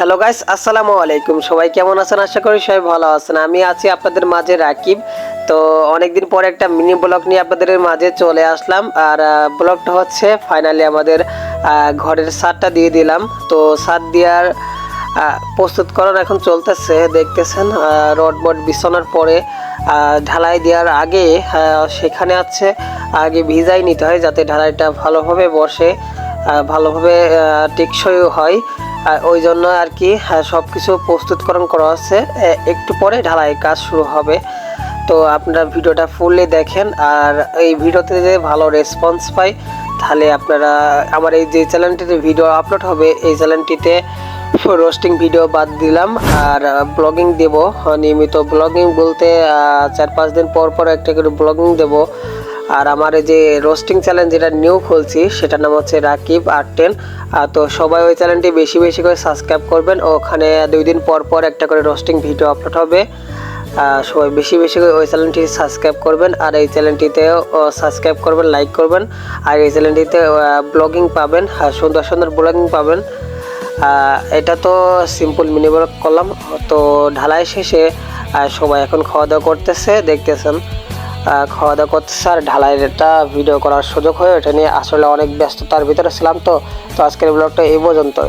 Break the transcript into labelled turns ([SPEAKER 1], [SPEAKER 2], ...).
[SPEAKER 1] Hello guys আসসালামু আলাইকুম সবাই কেমন আছেন? আশা করি সবাই ভালো আছেন। আমি আছি আপনাদের মাঝে রাকিব। তো অনেকদিন পরে একটা মিনি ব্লগ নিয়ে আপনাদের মাঝে চলে আসলাম। আর ব্লগটা হচ্ছে ফাইনালি আমাদের ঘরের সারটা দিয়ে দিলাম। তো সার দেওয়ার প্রস্তুতকরণ এখন চলতেছে। দেখতেছেন রড বড বিছানোর পরে ঢালাই দেওয়ার আগে সেখানে আছে, আগে ভিজাই নিতে হয় যাতে ঢালাইটা ভালোভাবে বসে। ভালোভাবে আহ, টেকসইও হয়। ওই জন্য আর কি সব কিছু প্রস্তুতকরণ করা এ- একটু পরে ঢালাই কাজ শুরু হবে। তো আপনারা ভিডিওটা ফুললি দেখেন। আর এই ভিডিওতে যে ভালো রেসপন্স পাই তাহলে আপনারা আমার এই যে চ্যানেলটিতে ভিডিও আপলোড হবে এই চ্যানেলটিতে রোস্টিং ভিডিও বাদ দিলাম। আর ব্লগিং দেব। নিয়মিত ব্লগিং বলতে চার পাঁচ দিন পর পর একটা করে ব্লগিং দেব। আর আমার যে রোস্টিং চ্যানেল যেটা নিউ খুলছি, সেটার নাম হচ্ছে রাকিব আর্ট টেন। তো সবাই ওই চ্যানেলটি বেশি বেশি করে সাবস্ক্রাইব করবেন। ওখানে দুই দিন পর পর একটা করে রোস্টিং ভিডিও আপলোড হবে। সবাই বেশি বেশি করে ওই চ্যানেলটি সাবস্ক্রাইব করবেন। আর এই চ্যানেলটিতেও সাবস্ক্রাইব করবেন লাইক করবেন। আর এই চ্যানেলটিতে ব্লগিং পাবেন। সুন্দর সুন্দর ব্লগিং পাবেন। এটা তো সিম্পল মিনি করলাম। তো ঢালাই শেষে সবাই এখন খাওয়া দাওয়া করতেছে, দেখতেছেন। খাওয়া দাওয়া করতেছে আর একটা ভিডিও করার সুযোগ হয়ে ওঠেনি। আসলে অনেক ব্যস্ততার ভিতরে ছিলাম তো। তো আজকের ব্লগটা এই পর্যন্তই।